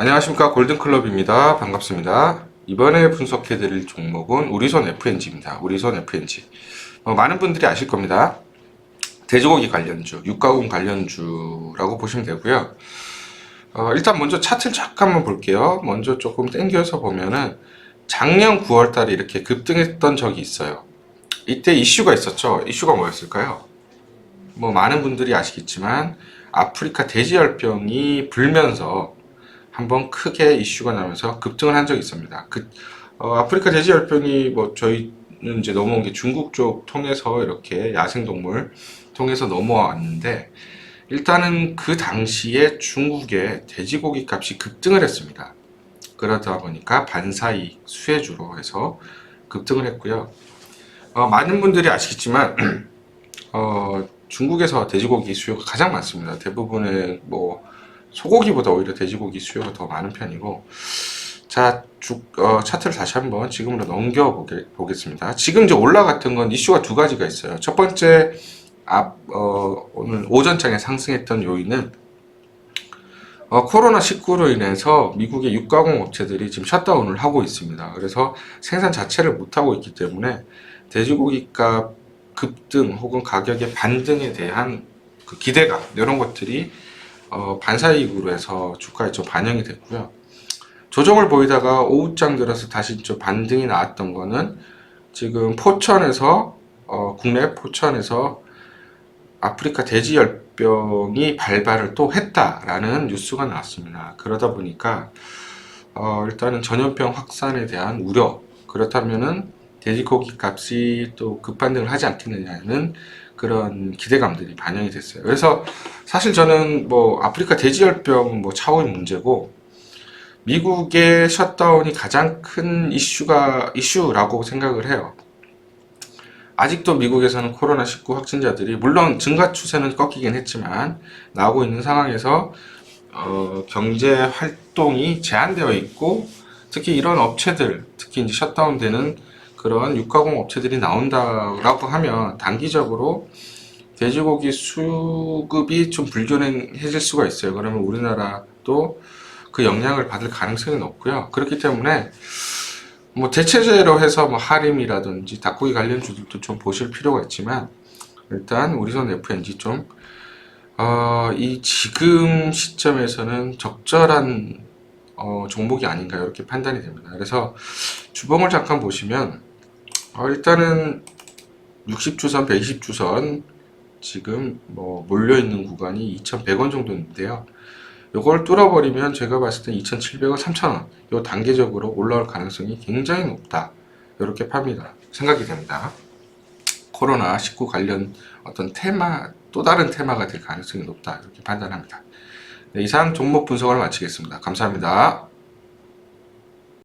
안녕하십니까 골든클럽입니다. 반갑습니다. 이번에 분석해드릴 종목은 우리손 FNG입니다. 우리손 FNG. 어, 많은 분들이 아실 겁니다. 돼지고기 관련주, 육가공 관련주라고 보시면 되고요. 어, 일단 먼저 차트를 잠깐만 볼게요. 먼저 조금 땡겨서 보면은 작년 9월 달에 이렇게 급등했던 적이 있어요. 이때 이슈가 있었죠. 이슈가 뭐였을까요? 뭐 많은 분들이 아시겠지만 아프리카 돼지열병이 불면서 한번 크게 이슈가 나면서 급등을 한 적이 있습니다. 그 어, 아프리카 돼지열병이 뭐 저희는 이제 넘어온 게 중국 쪽 통해서 이렇게 야생동물 통해서 넘어왔는데 일단은 그 당시에 중국의 돼지고기 값이 급등을 했습니다. 그러다 보니까 반사이익 수혜주로 해서 급등을 했고요. 어, 많은 분들이 아시겠지만 어, 중국에서 돼지고기 수요가 가장 많습니다. 대부분의 뭐 소고기보다 오히려 돼지고기 수요가 더 많은 편이고 자, 주, 어, 차트를 다시 한번 지금으로 넘겨 보게, 보겠습니다. 지금 이제 올라갔던 건 이슈가 두 가지가 있어요. 첫 번째 앞, 어, 오늘 오전장에 상승했던 요인은 어, 코로나19로 인해서 미국의 육가공 업체들이 지금 셧다운을 하고 있습니다. 그래서 생산 자체를 못하고 있기 때문에 돼지고기 값 급등 혹은 가격의 반등에 대한 그 기대감, 이런 것들이 어, 반사이익으로 해서 주가에 좀 반영이 됐고요. 조정을 보이다가 오후장 들어서 다시 좀 반등이 나왔던 거는 지금 포천에서 어, 국내 포천에서 아프리카 돼지열병이 발발을 또 했다라는 뉴스가 나왔습니다. 그러다 보니까 어, 일단은 전염병 확산에 대한 우려 그렇다면은 돼지고기 값이 또 급반등을 하지 않겠느냐는 그런 기대감들이 반영이 됐어요. 그래서 사실 저는 뭐 아프리카 돼지열병 뭐 차후의 문제고 미국의 셧다운이 가장 큰 이슈가 이슈라고 생각을 해요. 아직도 미국에서는 코로나19 확진자들이 물론 증가 추세는 꺾이긴 했지만 나오고 있는 상황에서 어, 경제 활동이 제한되어 있고 특히 이런 업체들 특히 이제 셧다운되는 그런 육가공 업체들이 나온다라고 하면 단기적으로 돼지고기 수급이 좀 불균형해질 수가 있어요. 그러면 우리나라도 그 영향을 받을 가능성이 높고요. 그렇기 때문에 뭐 대체제로 해서 뭐 하림이라든지 닭고기 관련주들도 좀 보실 필요가 있지만 일단 우리선 FNG 좀 어, 이 지금 시점에서는 적절한 어, 종목이 아닌가 이렇게 판단이 됩니다. 그래서 주봉을 잠깐 보시면 어, 일단은 60주선, 120주선 지금 뭐 몰려 있는 구간이 2,100원 정도인데요. 요걸 뚫어버리면 제가 봤을 때 2,700원, 3,000원 요 단계적으로 올라올 가능성이 굉장히 높다. 이렇게 팝니다. 생각이 됩니다. 코로나 19 관련 어떤 테마 또 다른 테마가 될 가능성이 높다. 이렇게 판단합니다. 네, 이상 종목 분석을 마치겠습니다. 감사합니다.